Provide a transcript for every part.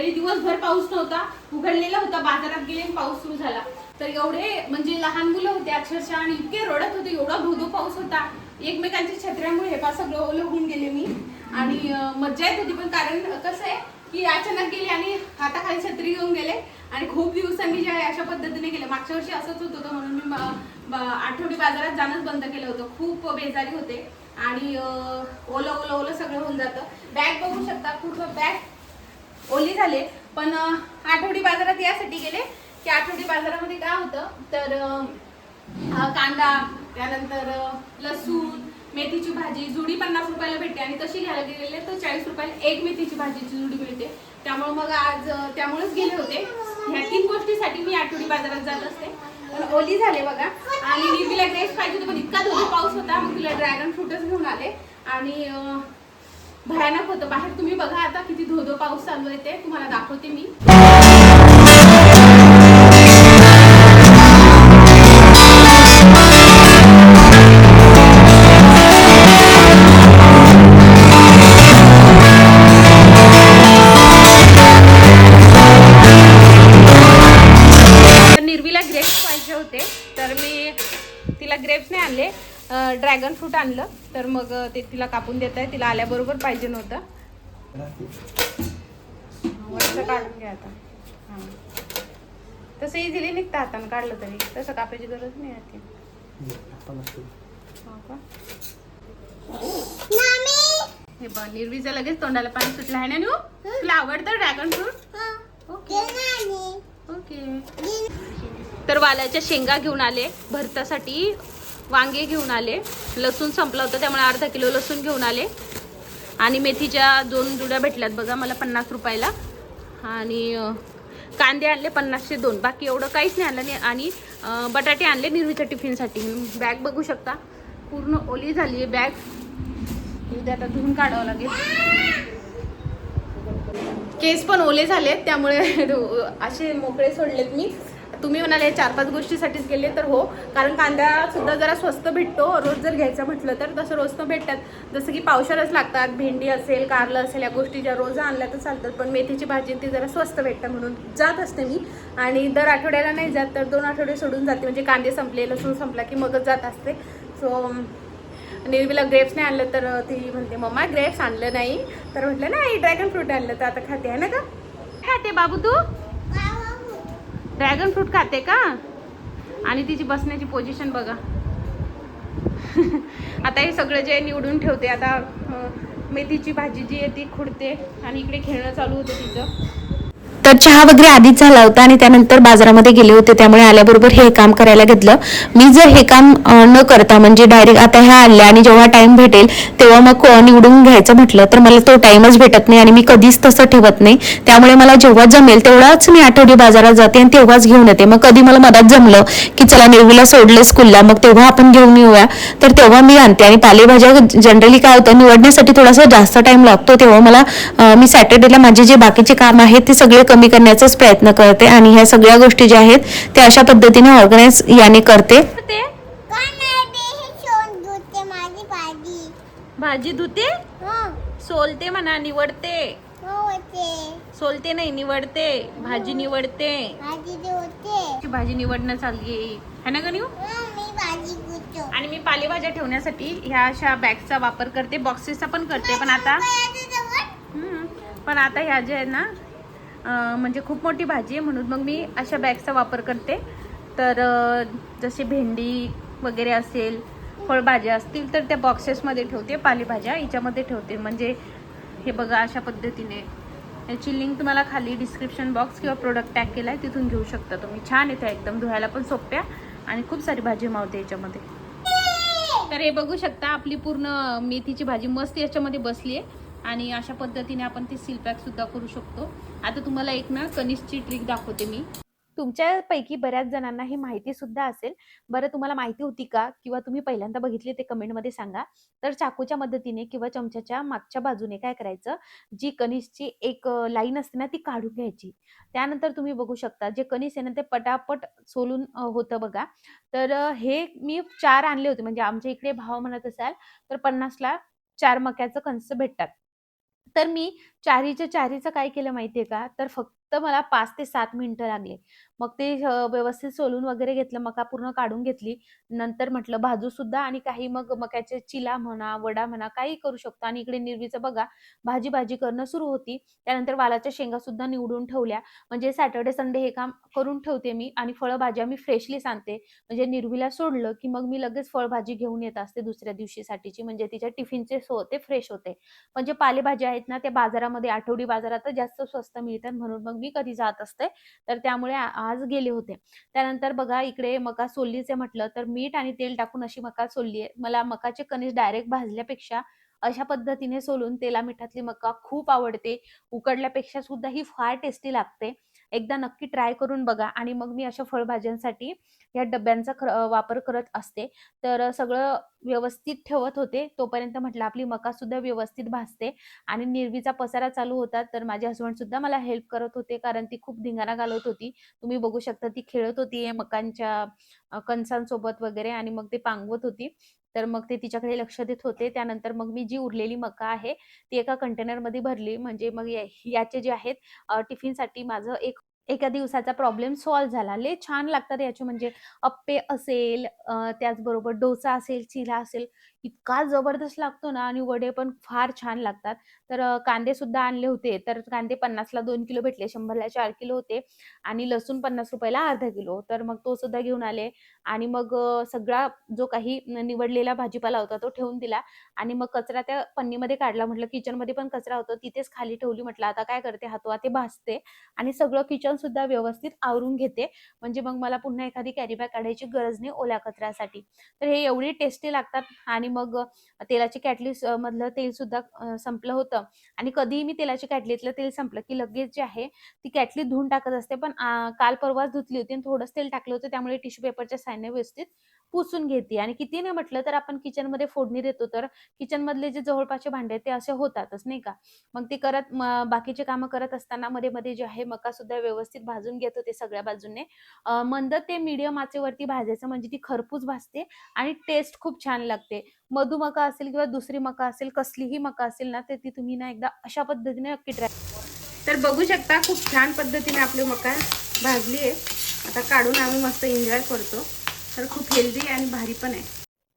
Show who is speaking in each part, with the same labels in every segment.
Speaker 1: तरी दिवसभर पाऊस नव्हता उघडलेला होता बाजारात गेले आणि पाऊस सुरू झाला. तर एवढे म्हणजे लहान मुलं होते अक्षरशः आणि इतके रडत होते एवढा धोधो पाऊस होता. एकमेकांच्या छत्र्यामुळे हे पास सगळं ओलं होऊन गेले मी. आणि मज्जा येत होती पण कारण कसं आहे की अचानक गेले आणि हाताखाली छत्री घेऊन गेले. आणि खूप दिवसांनी जे आहे अशा पद्धतीने गेले. मागच्या वर्षी असंच होत होतं म्हणून मी आठवडी बाजारात जाणंच बंद केलं होतं. खूप बेजारी होते. आणि ओलं ओलं ओलं सगळं होऊन जातं. बॅग बघू शकता पूर्ण बॅग ओली झाले पण आठवडी बाजारात यासाठी गेले. की आठवडी बाजारामध्ये काय होतं? तर कांदा त्यानंतर लसूण मेथीची भाजी जुडी पन्नास रुपयाला भेटते. आणि तशी घ्यायला गेलेले तर चाळीस रुपयाला एक मेथीची भाजीची जुडी मिळते. त्यामुळे मग आज त्यामुळेच गेले होते. ह्या तीन गोष्टीसाठी मी आठवडी बाजारात जात असते. पण ओली झाले बघा. आणि निर्मीला ड्रेस पाहिजे होते पण इतका धोका पाऊस होता. मग तिला ड्रॅगन फ्रूटच घेऊन आले. आणि भयानक होतं. बाहेर तुम्ही बघा आता किती धोधो पाऊस चालू आहे ते. तुम्हाला दाखवते मी. निर्वीला ग्रेप्स पाहिजे होते. तर मी तिला ग्रेप्स नाही आणले. ड्रॅगन फ्रूट आणलं. तर मग ते तिला कापून देत आहे. तिला आल्याबरोबर पाहिजे नव्हतं. वरचं काढून घ्या आता. हां. तसं इझिली निघतं हातानं. काढलं तरी. तसं कापायची गरज नाही आहे ती. हो? हे बघ निर्वीचं लगेच तोंडाला पाणी सुटलं. आहे ना तुला आवडतं ड्रॅगन फ्रूट ओके. ओके. तर वालाच्या शेंगा घेऊन आले भरतासाठी. वांगे घेऊन आले. लसूण संपलं होतं त्यामुळे अर्धा किलो लसूण घेऊन आले. आणि मेथीच्या दोन जुड्या भेटल्यात बघा मला पन्नास रुपयाला. आणि कांदे आणले पन्नासचे दोन. बाकी एवढं काहीच नाही आणलं. नाही आणि बटाटे आणले निर्वीच्या टिफिनसाठी. बॅग बघू शकता. पूर्ण ओली झाली आहे बॅग. उद्या आता धुवून काढावं लागेल. केस पण ओले झालेत त्यामुळे असे मोकळे सोडलेत मी. तुम्ही म्हणाले चार पाच गोष्टीसाठीच गेले तर हो. कारण कांदा सुद्धा जरा स्वस्त भेटतो. रोज जर घ्यायचं म्हटलं तर तसं रोज तर भेटतात. जसं की पावसाळच लागतात. भेंडी असेल कारलं असेल या गोष्टी ज्या रोज आणल्या तर चालतात. पण मेथीची भाजी ती जरा स्वस्त भेटतं म्हणून जात असते मी. आणि दर आठवड्याला नाही जात तर दोन आठवडे सोडून जाते. म्हणजे कांदे संपले लसूण संपला की मगच जात असते. सो निर्वीला ग्रेप्स नाही आणलं तर ती म्हणते मम्मा ग्रेप्स आणलं नाही. तर म्हटलं नाही ड्रॅगन फ्रूट आणलं तर आता खाते. आहे ना का खाते बाबू तू? ड्रॅगन फ्रूट खाते का? आणि तिची बसण्याची पोझिशन बघा. आता हे सगळं जे निवडून ठेवते आता मेथीची भाजी जी आहे ती खुडते आणि इकडे खेळणं चालू होतं तिचं.
Speaker 2: तर चहा वगैरे आधीच झाला होता आणि त्यानंतर बाजारामध्ये गेले होते त्यामुळे आल्याबरोबर हे काम करायला घेतलं. मी जर हे काम न करता म्हणजे डायरेक्ट आता ह्या आल्या आणि जेव्हा टाइम भेटेल तेव्हा मग निवडून घ्यायचं म्हटलं तर मला तो टाइमच भेटत नाही आणि मी कधीच तसं ठेवत नाही. त्यामुळे मला जेव्हा जमेल तेवढाच मी आठवडी बाजारात जाते आणि तेव्हाच घेऊन येते. मग कधी मला मधात जमलं की चला निर्वीला सोडलं स्कूलला मग तेव्हा आपण घेऊन येऊया. तर तेव्हा मी आणते आणि पालेभाज्या जनरली काय होतं निवडण्यासाठी थोडासा जास्त टाइम लागतो. तेव्हा मला मी सॅटर्डेला माझे जे बाकीचे काम आहेत ते सगळे कमी करण्याचाच प्रयत्न करते आणि ह्या सगळ्या गोष्टी ज्या आहेत त्या अशा पद्धतीने ऑर्गनाईज याने करते.
Speaker 3: हे भाजी.
Speaker 1: भाजी धुते?
Speaker 3: हो.
Speaker 1: सोलते म्हणा निवडते.
Speaker 3: हो होते.
Speaker 1: सोलते नाही निवडते. भाजी निवडते.
Speaker 3: भाजी
Speaker 1: निवडणं चालली है ना गणिऊ?
Speaker 3: हं, मी भाजी गुतो
Speaker 1: आणि मी पालेभाज्या ठेवण्यासाठी ह्या अशा बॅगचा वापर करते. बॉक्सेसचा पण करते पण आता हम्म. पण आता ह्या ज्या आहे ना म्हणजे खूप मोठी भाजी आहे म्हणून मग मी अशा बॅगचा वापर करते. तर जसे भेंडी वगैरे असेल फळभाज्या असतील तर त्या बॉक्सेसमध्ये ठेवते पालेभाज्या हिच्यामध्ये ठेवते. म्हणजे हे बघा अशा पद्धतीने. याची लिंक तुम्हाला खाली डिस्क्रिप्शन बॉक्स किंवा प्रोडक्ट टॅग केला आहे तिथून घेऊ शकता तुम्ही. छान येतं एकदम. धुवायला पण सोप्या आणि खूप सारी भाजी मावते याच्यामध्ये. तर हे बघू शकता आपली पूर्ण मेथीची भाजी मस्त याच्यामध्ये बसली आहे. आणि अशा पद्धतीने आपण ती सील पॅकसुद्धा करू शकतो. आता तुम्हाला एक ना कनिष्ठची ट्रिक दाखवते मी.
Speaker 2: तुमच्यापैकी बऱ्याच जणांना ही माहिती सुद्धा असेल. बरं तुम्हाला माहिती होती का? किंवा तुम्ही पहिल्यांदा बघितले ते कमेंटमध्ये सांगा. तर चाकूच्या मदतीने किंवा चमच्याच्या मागच्या बाजूने काय करायचं? जी कनिसची एक लाईन असते ना ती काढून घ्यायची. त्यानंतर तुम्ही बघू शकता जे कनिस आहे ना ते पटापट सोलून होतं बघा. तर हे मी चार आणले होते. म्हणजे आमच्या इकडे भाव म्हणत असाल तर पन्नासला चार मक्याचं कणस भेटतात.
Speaker 1: तर मी चारीच्या चारीचं काय केलं माहितीये का? तर फक्त मला पाच ते सात मिनिटं लागले. मग ते व्यवस्थित सोलून वगैरे घेतलं मका पूर्ण काढून घेतली. नंतर म्हटलं भाजू सुद्धा आणि काही मग मक्याचे चिला म्हणा वडा म्हणा काही करू शकतो. आणि इकडे निर्वीचं बघा भाजी भाजी करणं सुरू होती. त्यानंतर वालाच्या शेंगा सुद्धा निवडून ठेवल्या. म्हणजे सॅटर्डे संडे हे काम करून ठेवते मी आणि फळभाज्या मी फ्रेशली सांगते. म्हणजे निर्वीला सोडलं की मग मी लगेच फळभाजी घेऊन येत असते दुसऱ्या दिवशीसाठीची. म्हणजे तिच्या टिफिनचे सो होते फ्रेश होते. म्हणजे पालेभाज्या आहेत ना ते बाजारामध्ये आठवडी बाजारात जास्त स्वस्त मिळतात म्हणून मग मी कधी जात असते. तर त्यामुळे आज गेले होते. त्यानंतर बघा इकडे मका सोललीचे म्हटलं तर मीठ आणि तेल टाकून अशी मका सोलली आहे. मला मकाचे कणीस डायरेक्ट भाजल्यापेक्षा अशा पद्धतीने सोलून तेला मिठातली मका खूप आवडते. उकडल्यापेक्षा सुद्धा ही फार टेस्टी लागते. एकदा नक्की ट्राय करून बघा आणि मग मी अशा फळभाज्यांसाठी या डब्यांचा वापर करत असते. तर सगळं व्यवस्थित ठेवत होते. तोपर्यंत म्हटलं आपली मका सुद्धा व्यवस्थित भासते आणि निर्वीचा पसारा चालू होता. तर माझे हसबंड सुद्धा मला हेल्प करत होते कारण ती खूप धिंगाणा घालत होती. तुम्ही बघू शकता ती खेळत होती मकांच्या कणसांसोबत वगैरे आणि मग ते पांगवत होती. तर मग ते तिच्याकडे लक्ष देत होते. त्यानंतर मग मी जी उरलेली मका आहे ती एका कंटेनरमध्ये भरली. म्हणजे मग याचे जे आहेत टिफिनसाठी माझं एक एका दिवसाचा प्रॉब्लेम सॉल्व्ह झाला. लय छान लागतात याचे. म्हणजे अप्पे असेल त्याचबरोबर डोसा असेल चिला असेल इतका जबरदस्त लागतो ना आणि वडे पण फार छान लागतात. तर कांदे सुद्धा आणले होते. तर कांदे पन्नासला दोन किलो भेटले शंभरला चार किलो होते आणि लसूण पन्नास रुपयाला अर्धा किलो. तर मग तो सुद्धा घेऊन आले आणि मग सगळा जो काही निवडलेला भाजीपाला होता तो ठेवून दिला आणि मग कचरा त्या पन्नीमध्ये काढला. म्हटलं किचनमध्ये पण कचरा होता तिथेच खाली ठेवली. म्हटलं आता काय करते हातवा ते भाजते आणि सगळं किचन सुद्धा व्यवस्थित आवरून घेते. म्हणजे मग मला पुन्हा एखादी कॅरी बॅग काढायची गरज नाही ओल्या कचऱ्यासाठी. तर हे एवढी टेस्टी लागतात आणि मग तेलाची कॅटली मधलं तेल सुद्धा संपलं होतं. आणि कधीही मी तेलाची कॅटलीतलं तेल संपलं की लगेच जे आहे ती कॅटली धुवून टाकत असते. पण काल परवाच धुतली होती आणि थोडंच तेल टाकलं होतं त्यामुळे टिश्यू पेपरच्या साह्याने व्यवस्थित पुसून घेते. आणि किती नाही म्हटलं तर आपण किचनमध्ये फोडणी देतो तर किचन मधले जे जवळपासचे भांडे आहेत ते असे होतातच नाही का? मग ते करत बाकीचे कामं करत असताना मध्ये मध्ये जे आहे मका सुद्धा व्यवस्थित भाजून घेत होते सगळ्या बाजूने. मंद ते मिडियम आचेवरती भाजायचं म्हणजे ती खरपूस भाजते आणि टेस्ट खूप छान लागते. मधुमका असेल किंवा दुसरी मका असेल कसलीही मका असेल ना तर ती तुम्ही ना एकदा अशा पद्धतीने नक्की ट्राय
Speaker 4: तर बघू शकता खूप छान पद्धतीने आपली मका भाजली आहे. आता काढून आम्ही मस्त एन्जॉय करतो. तर खूप हेल्दी आणि भारी पण आहे.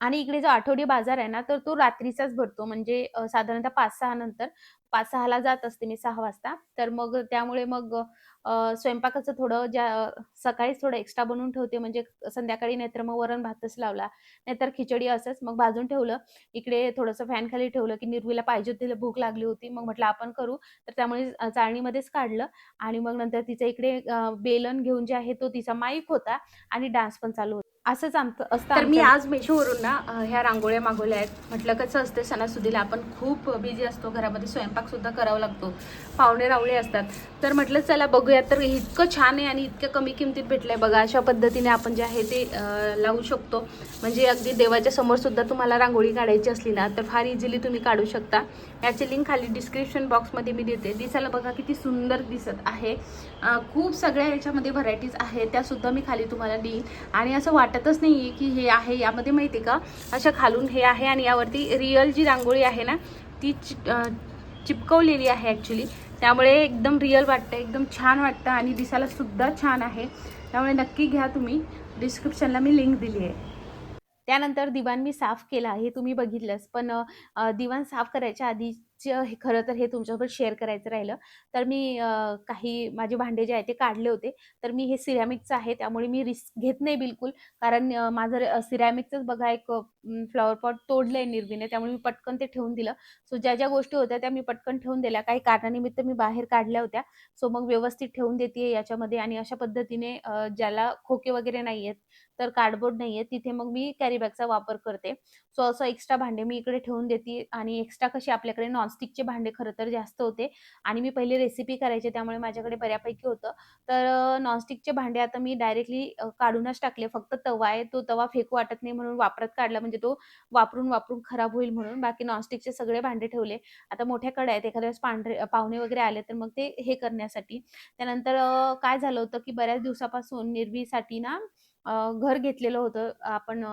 Speaker 1: आणि इकडे जो आठवडी बाजार आहे ना तर तो रात्रीचाच भरतो. म्हणजे साधारणतः पाच सहा नंतर. पाच सहाला जात असते मी सहा वाजता. तर मग त्यामुळे मग स्वयंपाकाचं थोडं ज्या सकाळीच थोडं एक्स्ट्रा बनवून ठेवते. म्हणजे संध्याकाळी नाहीतर मग वरण भातच लावला. नाहीतर खिचडी असंच मग भाजून ठेवलं. इकडे थोडंसं फॅन खाली ठेवलं की निर्वीला पाहिजे होती तिला भूक लागली होती. मग म्हटलं आपण करू. तर त्यामुळे चाळणीमध्येच काढलं. आणि मग नंतर तिचं इकडे बेलन घेऊन जे आहे तो तिचा माईक होता. आणि डान्स पण चालू होता. असंच आमचं असतं
Speaker 4: तर मी. आज मेशोवरून ना अ, ह्या रांगोळ्या मागवल्या आहेत. म्हटलं कसं असते सणासुदीला आपण खूप बिझी असतो. घरामध्ये स्वयंपाक सुद्धा करावा लागतो. पाहुणे रावळे असतात. तर म्हटलं चला बघूया तर इतकं छान आहे आणि इतक्या कमी किमतीत भेटलंय बघा. अशा पद्धतीने आपण जे आहे ते अ, लावू शकतो. म्हणजे अगदी देवाच्या समोर सुद्धा तुम्हाला रांगोळी काढायची असली ना तर फार इझिली तुम्ही काढू शकता. याची लिंक खाली डिस्क्रिप्शन बॉक्समध्ये मी देते. दिसायला बघा किती सुंदर दिसत आहे. अ, खूप सगळ्या याच्यामध्ये व्हरायटीज आहेत. त्या सुद्धा मी खाली तुम्हाला देईन. आणि असं वाटतच नाही आहे की हे आहे यामध्ये माहिती आहे का? अशा खालून हे आहे आणि यावरती रिअल जी रांगोळी आहे ना ती चि- चिपकवलेली आहे ॲक्च्युली त्यामुळे एकदम रिअल वाटतं एकदम छान वाटतं आणि दिसायलासुद्धा छान आहे. त्यामुळे नक्की घ्या तुम्ही. डिस्क्रिप्शनला मी लिंक दिली आहे.
Speaker 1: त्यानंतर दिवाण मी साफ केला हे तुम्ही बघितलंच. पण दिवाण साफ करायच्या आधी खरं तर हे तुमच्यासोबत शेअर करायचं राहिलं. तर मी काही माझे भांडे जे आहे ते काढले होते. तर मी हे सिरॅमिकचं आहे त्यामुळे मी रिस्क घेत नाही बिलकुल. कारण माझं सिरॅमिकचंच बघा एक फ्लॉवर पॉट तोडलं आहे निर्वीने त्यामुळे मी पटकन ते ठेवून दिलं. सो ज्या ज्या गोष्टी होत्या त्या मी पटकन ठेवून दिल्या. काही कारणानिमित्त मी बाहेर काढल्या होत्या. सो मग व्यवस्थित ठेवून देते याच्यामध्ये आणि अशा पद्धतीने ज्याला खोके वगैरे नाही आहेत तर कार्डबोर्ड नाही आहे तिथे मग मी कॅरीबॅगचा वापर करते. सो असं एक्स्ट्रा भांडे मी इकडे ठेवून देते आणि एक्स्ट्रा कशी आपल्याकडे नॉन नॉनस्टिकचे भांडे खरं तर जास्त होते. आणि मी पहिले रेसिपी करायचे त्यामुळे माझ्याकडे बऱ्यापैकी होतं. तर नॉनस्टिकचे भांडे आता मी डायरेक्टली काढूनच टाकले. फक्त तवा आहे तो तवा फेकू वाटत नाही म्हणून वापरत काढला. म्हणजे तो वापरून वापरून खराब होईल म्हणून. बाकी नॉनस्टिकचे सगळे भांडे ठेवले. आता मोठ्या कड्या आहेत एखाद्या वेळेस पांढरे पाहुणे वगैरे आले तर मग ते हे करण्यासाठी. त्यानंतर काय झालं होतं की बऱ्याच दिवसापासून निर्वीसाठी ना घर घेतलेलं होतं. आपण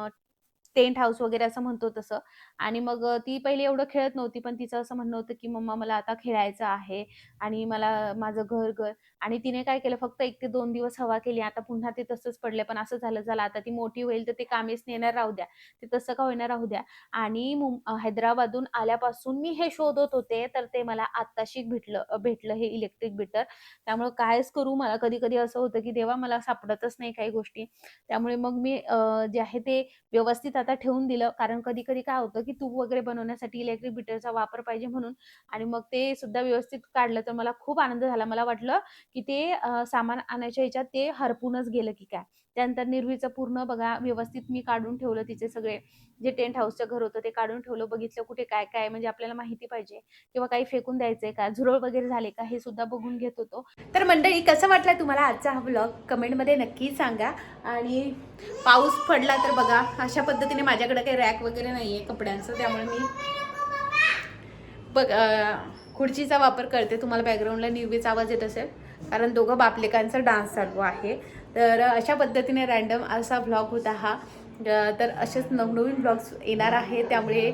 Speaker 1: टेंट हाऊस वगैरे असं म्हणतो तसं. आणि मग ती पहिले एवढं खेळत नव्हती पण तिचं असं म्हणणं होतं की मम्मा मला आता खेळायचं आहे आणि मला माझं घर घर. आणि तिने काय केलं फक्त एक ते दोन दिवस हवा केली. आता पुन्हा ते तसंच पडले पण असं झालं झालं. आता ती मोठी होईल तर ते कामेच नेणार राहू द्या. ते तसं का होईना राहू द्या. आणि हैदराबादून आल्यापासून मी हे शोधत होते तर ते मला आत्ताशी भेटलं भेटलं हे इलेक्ट्रिक बिटर त्यामुळे कायच करू? मला कधी कधी असं होतं की देवा मला सापडतच नाही काही गोष्टी. त्यामुळे मग मी जे आहे ते व्यवस्थित आता ठेवून दिलं. कारण कधी कधी काय होतं की तूप वगैरे बनवण्यासाठी इलेक्ट्रिक बिटरचा वापर पाहिजे म्हणून आणि मग ते सुद्धा व्यवस्थित काढलं तर मला खूप आनंद झाला. मला वाटलं की ते सामान आणायच्या ह्याच्यात ते हरपूनच गेलं की काय. त्यानंतर निर्वीचं पूर्ण बघा व्यवस्थित मी काढून ठेवलं तिचे सगळे जे टेंट हाऊसचं घर होतं ते काढून ठेवलं. बघितलं कुठे काय काय म्हणजे आपल्याला माहिती पाहिजे किंवा काही फेकून द्यायचंय का झुरळ वगैरे झाले का हे सुद्धा बघून घेत होतो. तर मंडळी कसं वाटलं तुम्हाला आजचा हा ब्लॉग कमेंटमध्ये नक्की सांगा. आणि पाऊस पडला तर बघा अशा पद्धतीने माझ्याकडे काही रॅक वगैरे नाही आहे कपड्यांचं त्यामुळे मी बघ खुर्चीचा वापर करते. तुम्हाला बॅकग्राऊंडला निर्वीचा आवाज येत असेल. कारण दोघं बापलेकांचा डान्स चालू आहे. तर अशा पद्धतीने रॅन्डम असा व्लॉग होता हा. तर असेच नवनवीन ब्लॉग्स येणार आहे त्यामुळे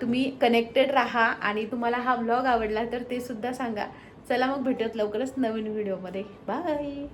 Speaker 1: तुम्ही कनेक्टेड राहा आणि तुम्हाला हा व्लॉग आवडला तर ते सुद्धा सांगा. चला मग भेटूयात लवकरच नवीन व्हिडिओमध्ये बाय